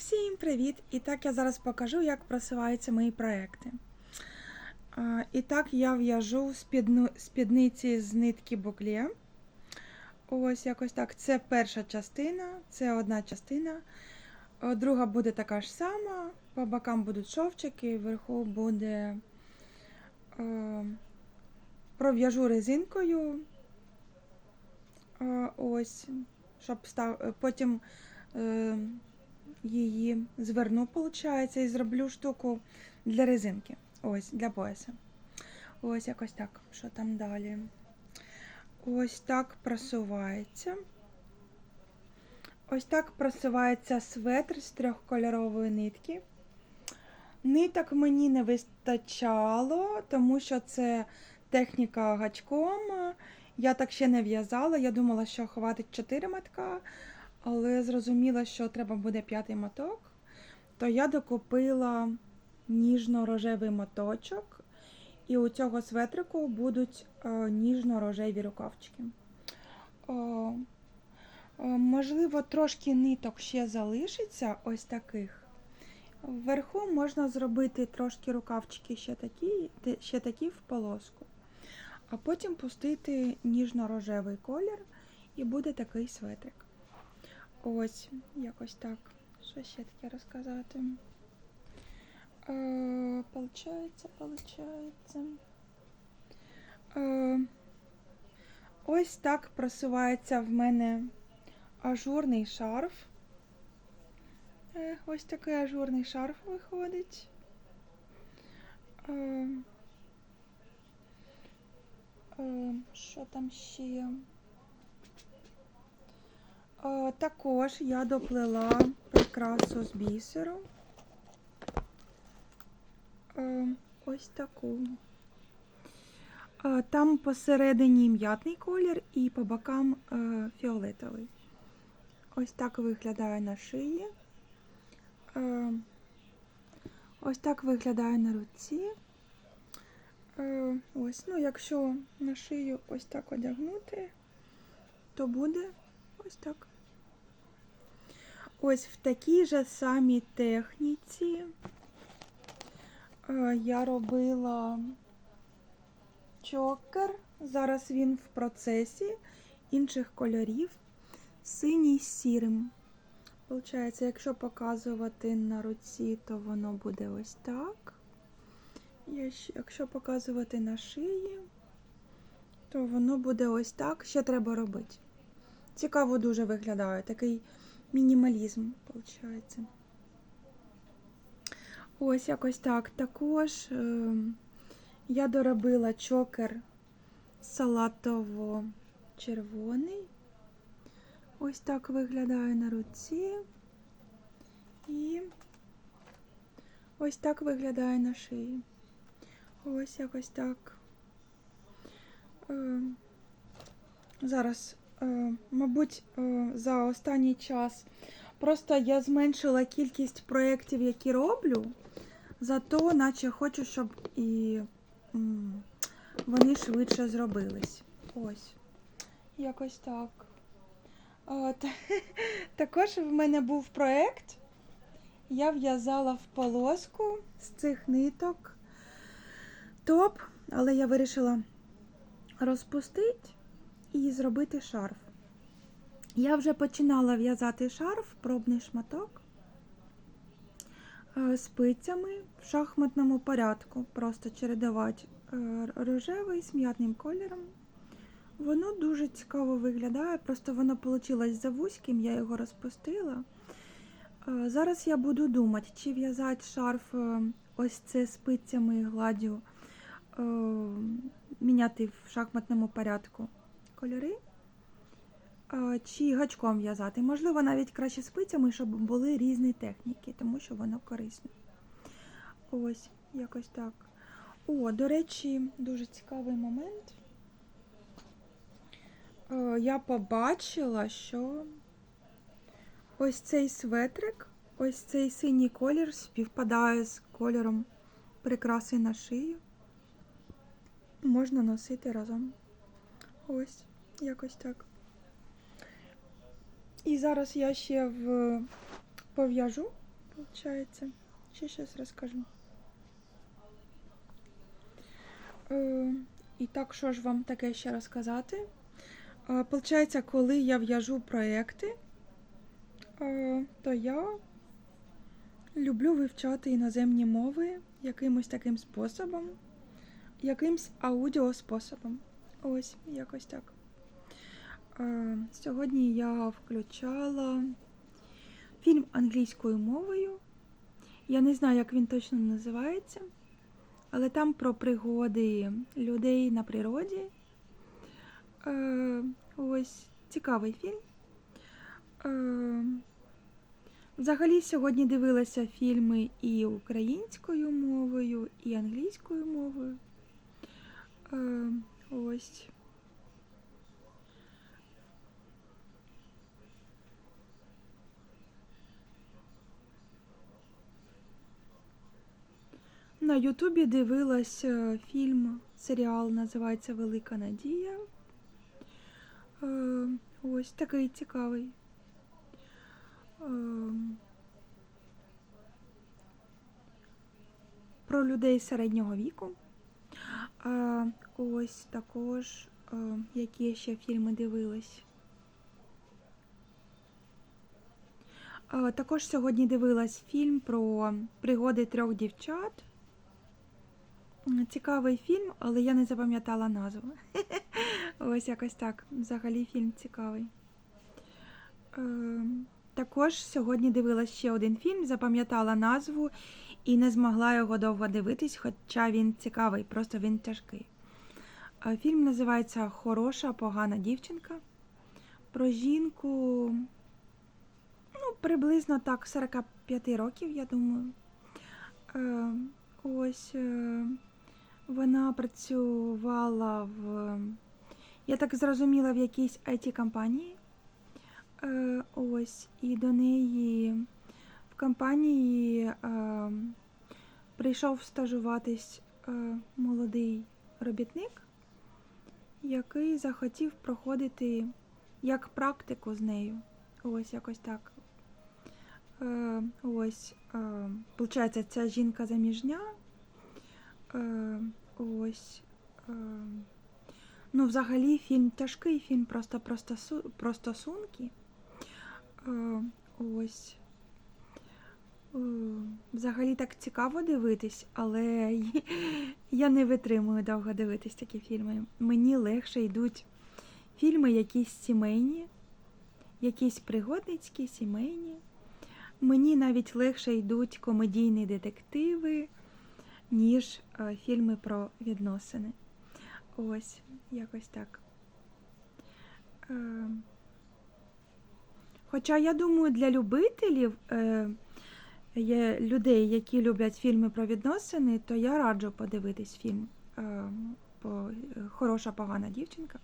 Всім привіт! І так я зараз покажу, як просуваються мої проекти. І так я в'яжу спідниці з нитки букле. Ось якось так. Це перша частина, це одна частина. Друга буде така ж сама. По бокам будуть шовчики, вверху буде е, пров'яжу резинкою. Е, ось, щоб став, потім. Її зверну, виходить, і зроблю штуку для резинки. Ось, для пояса. Ось якось так. Що там далі? Ось так просувається. Ось так просувається светр з трьохкольорової нитки. Ниток мені не вистачало, тому що це техніка гачком. Я так ще не в'язала. Я думала, що хватить 4 матка, але зрозуміла, що треба буде п'ятий моток, то я докупила ніжно-рожевий моточок, і у цього светрику будуть е, ніжно-рожеві рукавчики. Можливо, трошки ниток ще залишиться, ось таких. Вверху можна зробити трошки рукавчики ще такі, ще такі в полоску, а потім пустити ніжно-рожевий колір, і буде такий светрик. Ось, якось так. Що ще таке розказати? Е, получається, получається. Е, ось так просувається в мене ажурний шарф. Е, ось такий ажурний шарф виходить. Е, е, що там ще? Е, Також я доплела прикрасу з бісеру. Е, Ось таку. Е, Там посередині м'ятний колір і по бокам фіолетовий. Ось так виглядає на шиї. Ось так виглядає на руці. Ось, ну, якщо на шию ось так одягнути, то буде ось так. Ось в такій же самій техніці е, я робила чокер. Зараз він в процесі інших кольорів. Синій з сірим. Получається, якщо показувати на руці, то воно буде ось так. Якщо показувати на шиї, то воно буде ось так. Ще треба робити. Цікаво дуже виглядає. Такий мінімалізм, виходить. Ось якось так. Також е, я доробила чокер салатово-червоний. Ось так виглядає на руці. І ось так виглядає на шиї. Ось якось так. Е, зараз Мабуть, е, за останній час просто я зменшила кількість проєктів, які роблю, зато наче хочу, щоб і вони швидше зробились. Ось. Якось так. Е, та- Також в мене був проєкт. Я в'язала в полоску з цих ниток топ, але я вирішила розпустити і зробити шарф. Я вже починала в'язати шарф, пробний шматок е, спицями в шахматному порядку. Просто чередувати е, рожевий з м'ятним кольором. Воно дуже цікаво виглядає, просто воно вийшло за вузьким, я його розпустила. Е, Зараз я буду думати, чи в'язати шарф ось це спицями е, міняти в шахматному порядку кольори, чи гачком в'язати. Можливо, навіть краще спицями, щоб були різні техніки, тому що воно корисне. Ось, якось так. О, до речі, дуже цікавий момент. Я побачила, що ось цей светрик, ось цей синій колір співпадає з кольором прикраси на шию. Можна носити разом. Ось, якось так. І зараз я ще в... пов'яжу Получається. Ще щось розкажу. Е, і так, що ж вам таке ще розказати? Е, Получається, коли я в'яжу проекти, е, то я люблю вивчати іноземні мови якимось таким способом, якимсь аудіоспособом. Ось, якось так. Е, Сьогодні я включала фільм англійською мовою. Я не знаю, як він точно називається, але там про пригоди людей на природі. Е, ось цікавий фільм. Е, взагалі, сьогодні дивилася фільми і українською мовою, і англійською мовою. Ось. На Ютубі дивилась е, фільм, серіал називається Велика Надія. Е, Ось такий цікавий. Е, Про людей середнього віку. Ось також, які ще фільми дивилась. Також сьогодні дивилась фільм про пригоди трьох дівчат. Цікавий фільм, але я не запам'ятала назву. Ось якось так. Взагалі фільм цікавий. Е, Також сьогодні дивилась ще один фільм, запам'ятала назву і не змогла його довго дивитись, хоча він цікавий, просто він тяжкий. Е, Фільм називається Хороша, погана дівчинка. Про жінку, ну, приблизно так, 45 років, я думаю. Е, Ось е, вона працювала в, я так зрозуміла, в якійсь it компанії Е, Ось, і до неї в компанії е, прийшов стажуватись е, молодий робітник, який захотів проходити як практику з нею. Ось якось так. Е, ось, е, получається, ця жінка заміжня. Е, ось. Е, ну, взагалі, фільм тяжкий, фільм просто про, стосу, про стосунки. Е, ось. Взагалі так цікаво дивитись, але я не витримую довго дивитись такі фільми. Мені легше йдуть фільми якісь сімейні, якісь пригодницькі, сімейні. Мені навіть легше йдуть комедійні детективи, ніж е, фільми про відносини. Ось, якось так. Е, Хоча я думаю, для любителів е, є людей, які люблять фільми про відносини, то я раджу подивитись фільм Хороша погана дівчинка.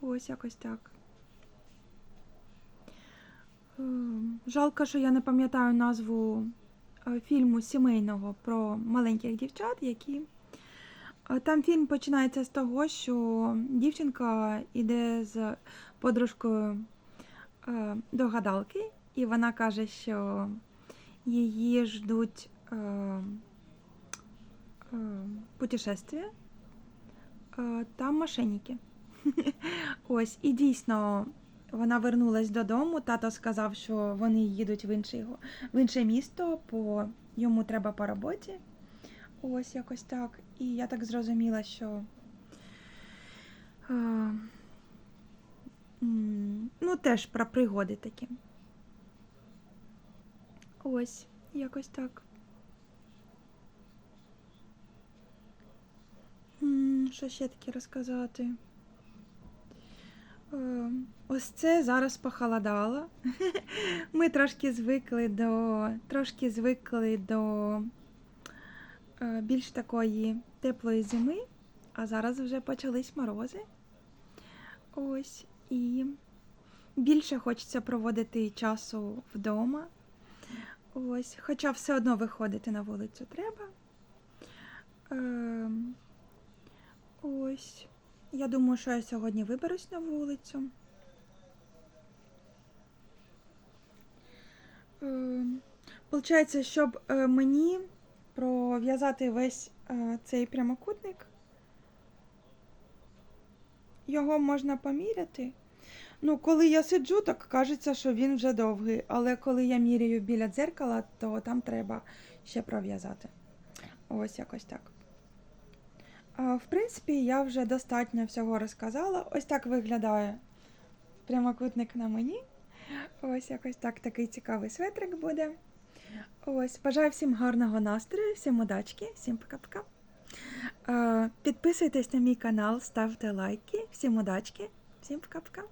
Ось якось так. Жалко, що я не пам'ятаю назву фільму сімейного про маленьких дівчат, які. Е, Там фільм починається з того, що дівчинка йде з подружкою е, до гадалки, і вона каже, що її ждуть е, е, путешествия, е, там мошенники. Ось, і дійсно вона вернулась додому. Тато сказав, що вони їдуть в, го- в інше місто, бо йому треба по роботі. Ось якось так. І я так зрозуміла, що. е, м, ну, теж про пригоди такі. Ось, якось так. Що ще таке розказати? Е, Ось це зараз похолодало. Ми трошки звикли до, трошки звикли до е, більш такої теплої зими, а зараз вже почались морози. Ось, і більше хочеться проводити часу вдома. Ось, хоча все одно виходити на вулицю треба. Ем, ось. Я думаю, що я сьогодні виберусь на вулицю. Ем, Получається, щоб е, мені пров'язати весь е, цей прямокутник, його можна поміряти. Ну, коли я сиджу, так кажеться, що він вже довгий, але коли я міряю біля дзеркала, то там треба ще пров'язати. Ось якось так. В принципі, я вже достатньо всього розказала. Ось так виглядає прямокутник на мені. Ось якось так такий цікавий светрик буде. Ось, бажаю всім гарного настрою, всім удачки, всім пока-пока. Підписуйтесь на мій канал, ставте лайки, всім удачки, всім пока-пока.